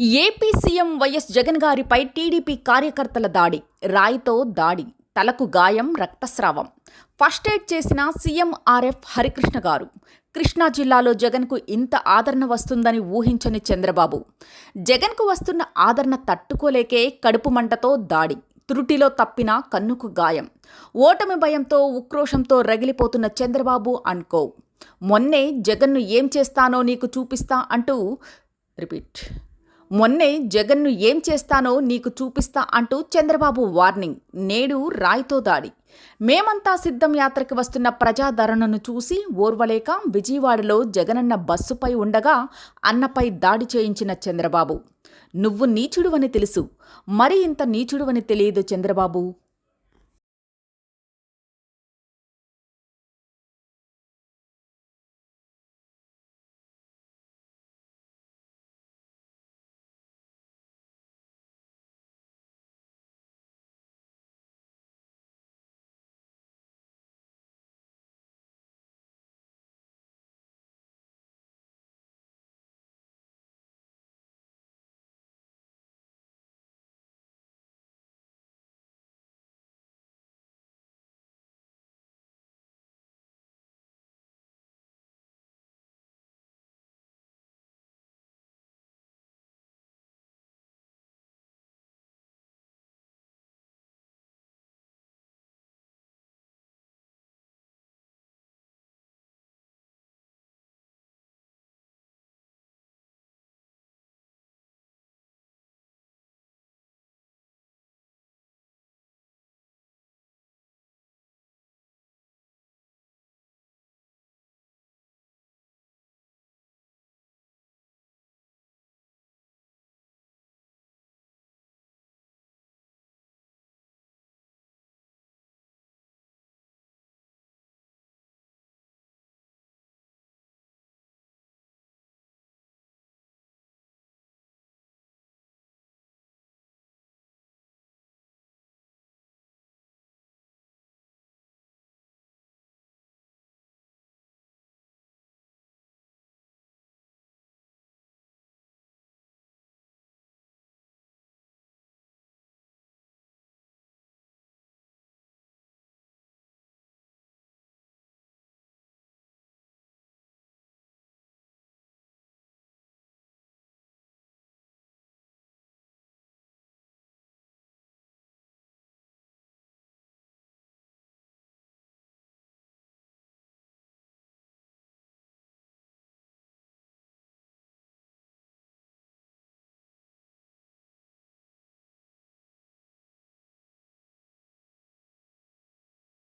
AP CM YS Jagan గారిపై TDP కార్యకర్తల దాడి రాయితో దాడి తలకు గాయం రక్తస్రావం. ఫస్ట్ ఎయిడ్ చేసిన సీఎం ఆర్ఎఫ్ హరికృష్ణ గారు. కృష్ణా జిల్లాలో జగన్కు ఇంత ఆదరణ వస్తుందని ఊహించని చంద్రబాబు. జగన్కు వస్తున్న ఆదరణ తట్టుకోలేకే కడుపు మంటతో దాడి త్రుటిలో తప్పిన కన్నుకు గాయం. ఓటమి భయంతో ఉక్రోషంతో రగిలిపోతున్న చంద్రబాబు అనుకో. మొన్నే జగన్ను ఏం చేస్తానో నీకు చూపిస్తా అంటూ రిపీట్. మొన్నే జగన్ను ఏం చేస్తానో నీకు చూపిస్తా అంటూ చంద్రబాబు వార్నింగ్ నేడు రాయితో దాడి. మేమంతా సిద్ధం యాత్రకి వస్తున్న ప్రజాదరణను చూసి ఓర్వలేక విజయవాడలో జగనన్న బస్సుపై ఉండగా అన్నపై దాడి చేయించిన చంద్రబాబు. నువ్వు నీచుడువని తెలుసు. మరి ఇంత నీచుడువని తెలియదు చంద్రబాబు.